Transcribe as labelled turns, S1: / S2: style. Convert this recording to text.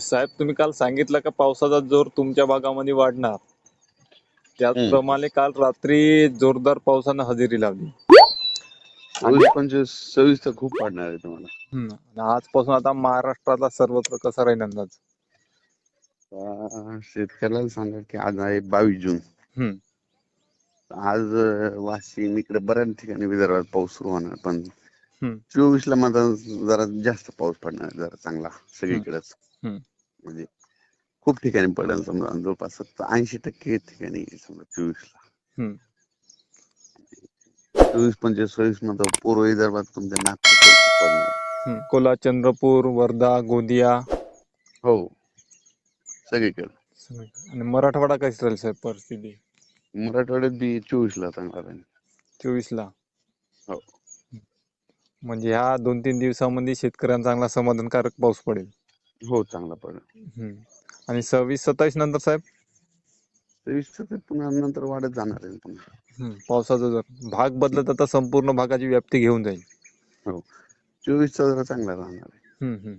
S1: साहेब तुम्ही काल सांगितलं का पावसाचा जोर तुमच्या भागामध्ये वाढणार त्याचप्रमाणे काल रात्री जोरदार पावसानं हजेरी लावली
S2: पंचवीस सव्वीस तर खूप पडणार आहे तुम्हाला
S1: हम्म. आणि आजपासून आता महाराष्ट्रातला सर्वत्र कसा राहील अंदाज
S2: शेतकऱ्याला सांगा की आज आहे बावीस जून
S1: हम्म.
S2: आज अं, वाशिम इकडे बऱ्याच ठिकाणी विदर्भात पाऊस सुरू होणार पण
S1: हम्म.
S2: चोवीस ला मात्र जरा जास्त पाऊस पडणार जरा चांगला सगळीकडेच
S1: हम्म.
S2: म्हणजे खूप ठिकाणी पडेल. समजा जवळपास ऐंशी टक्के ठिकाणी समजा चोवीस ला
S1: हम्म.
S2: चोवीस पंचवीस सव्वीसमध्ये पूर्व विदर्भात तुमच्या नागपूर.
S1: कोल्हा चंद्रपूर वर्धा गोंदिया.
S2: हो. सगळीकडे.
S1: आणि मराठवाडा कशी राहील साहेब परिस्थिती?
S2: मराठवाड्यात बी चोवीस ला चांगला राहील.
S1: चोवीस ला
S2: हो.
S1: म्हणजे ह्या दोन तीन दिवसामध्ये शेतकऱ्यांना चांगला समाधानकारक पाऊस पडेल.
S2: हो चांगला पडेल
S1: हम्म. आणि सव्वीस सत्तावीस नंतर साहेब
S2: तेवीस ते पुन्हा नंतर वाढत जाणार आहे पुन्हा
S1: हम्म. पावसाचा जर भाग बदलत आता संपूर्ण भागाची व्याप्ती घेऊन जाईल
S2: चोवीसचा जरा चांगला राहणार आहे
S1: हम्म, हम्म.